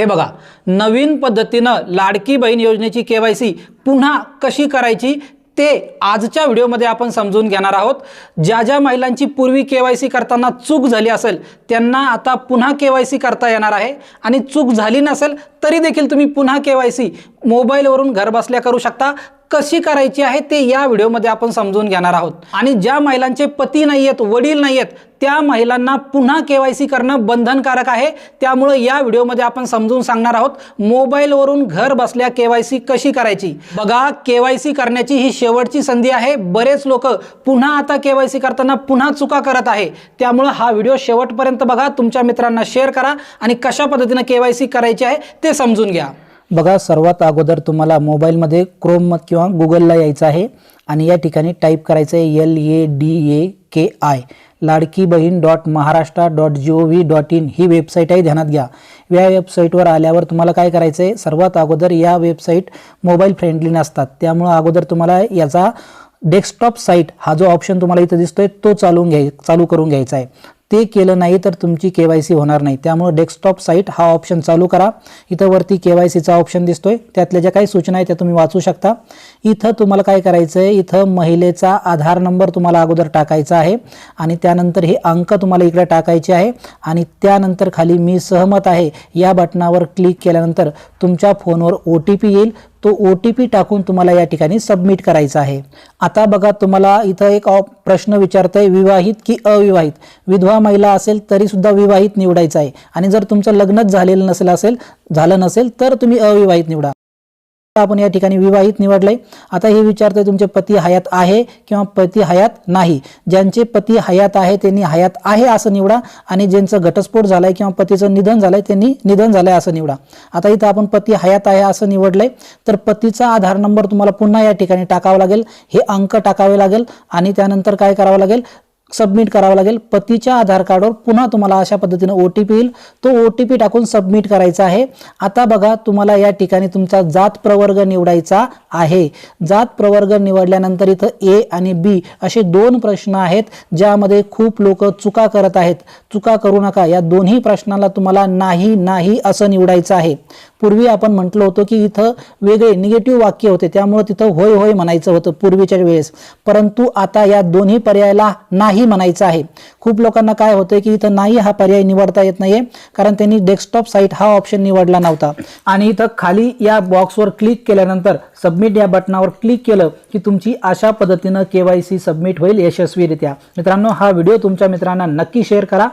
हे बघा नवीन पद्धतीनं लाडकी बहीण योजनेची के वाय सी पुन्हा कशी करायची ते आजच्या व्हिडिओमध्ये आपण समजून घेणार आहोत. ज्या ज्या महिलांची पूर्वी के वाय सी करताना चूक झाली असेल त्यांना आता पुन्हा के वाय सी करता येणार आहे. आणि चूक झाली नसेल तरी देखील तुम्ही पुन्हा के वाय सी मोबाईलवरून घरबसल्या करू शकता. कशी करायची आहे ते या व्हिडिओमध्ये आपण समजून घेणार आहोत. आणि ज्या महिलांचे पती नाही आहेत वडील नाही आहेत त्या महिलांना पुन्हा के वाय सी करणं बंधनकारक आहे. त्यामुळं या व्हिडिओमध्ये आपण समजून सांगणार आहोत मोबाईलवरून घर बसल्या के वाय सी कशी करायची. बघा के वाय सी करण्याची ही शेवटची संधी आहे. बरेच लोक पुन्हा आता के वाय सी करताना पुन्हा चुका करत आहे. त्यामुळं हा व्हिडिओ शेवटपर्यंत बघा. तुमच्या मित्रांना शेअर करा आणि कशा पद्धतीनं के वाय सी करायची आहे ते समजून घ्या. बघा सर्वात अगोदर तुम्हाला मोबाईलमध्ये क्रोम किंवा गुगलला यायचं आहे आणि या ठिकाणी टाईप करायचं आहे L A D A K I Ladki Bahin dot Maharashtra dot G O V dot in he website आहे ध्यानात घ्या. या वेबसाईटवर आल्यावर तुम्हाला काय करायचं आहे सर्वात अगोदर या वेबसाईट मोबाईल फ्रेंडली नसतात. त्यामुळं अगोदर तुम्हाला याचा डेस्कटॉप साईट हा जो ऑप्शन तुम्हाला इथं दिसतोय तो चालून घ्याय चालू करून घ्यायचा आहे. ते केलं नाही तर तुमची के वाय सी होणार नाही. त्यामुळे डेस्कटॉप साईट हा ऑप्शन चालू करा. इथं वरती के वाय सीचा ऑप्शन दिसतोय. त्यातल्या ज्या काही सूचना आहेत त्या तुम्ही वाचू शकता. इथं तुम्हाला काय करायचं आहे इथं महिलेचा आधार नंबर तुम्हाला अगोदर टाकायचा आहे आणि त्यानंतर हे अंक तुम्हाला इकडे टाकायचे आहे आणि त्यानंतर खाली मी सहमत आहे या बटनावर क्लिक केल्यानंतर तुमच्या फोनवर ओ टी पी येईल. तो ओ टी पी टाकून तुम्हाला या ठिकाणी सबमिट करायचा आहे. आता बघा तुम्हाला इथं एक ऑप प्रश्न आहे विवाहित की अविवाहित? विधवा महिला असेल तरीसुद्धा विवाहित निवडायचं आहे. आणि जर तुमचं लग्नच झालेलं नसेल असेल झालं नसेल तर तुम्ही अविवाहित निवडा. आपण या ठिकाणी विवाहित निवडलंय. आता हे विचारतोय तुमचे पती हयात आहे किंवा पती हयात नाही? ज्यांचे पती हयात आहे त्यांनी हयात आहे असं निवडा आणि ज्यांचं घटस्फोट झालाय किंवा पतीचं निधन झालंय त्यांनी निधन झालंय असं निवडा. आता इथं आपण पती हयात आहे असं निवडलंय तर पतीचा आधार नंबर तुम्हाला पुन्हा या ठिकाणी टाकावा लागेल. हे अंक टाकावे लागेल आणि त्यानंतर काय करावं लागेल? सबमिट करावं लागेल. पतीच्या आधार कार्डवर पुन्हा तुम्हाला अशा पद्धतीनं ओ टी पी येईल. तो ओ टी पी टाकून सबमिट करायचा आहे. आता बघा तुम्हाला या ठिकाणी तुमचा जात प्रवर्ग निवडायचा आहे. जात प्रवर्ग निवडल्यानंतर इथं ए आणि बी असे दोन प्रश्न आहेत ज्यामध्ये खूप लोक चुका करत आहेत. चुका करू नका. या दोन्ही प्रश्नाला तुम्हाला नाही नाही असं निवडायचं आहे. पूर्वी आपण म्हटलं होतं की इथं वेगळे निगेटिव्ह वाक्य होते त्यामुळे तिथं होय होय म्हणायचं होतं पूर्वीच्या वेळेस. परंतु आता या दोन्ही पर्यायाला नाही म्हणायचं आहे. खूप लोकांना काय होतं की इथं नाही हा पर्याय निवडता येत नाहीये कारण त्यांनी डेस्कटॉप साईट हा ऑप्शन निवडला नव्हता. आणि इथं खाली या बॉक्सवर क्लिक केल्यानंतर सबमिट या बटनावर क्लिक केलं की तुमची अशा पद्धतीनं के वाय सी सबमिट होईल यशस्वीरित्या. मित्रांनो हा व्हिडिओ तुमच्या मित्रांना नक्की शेअर करा.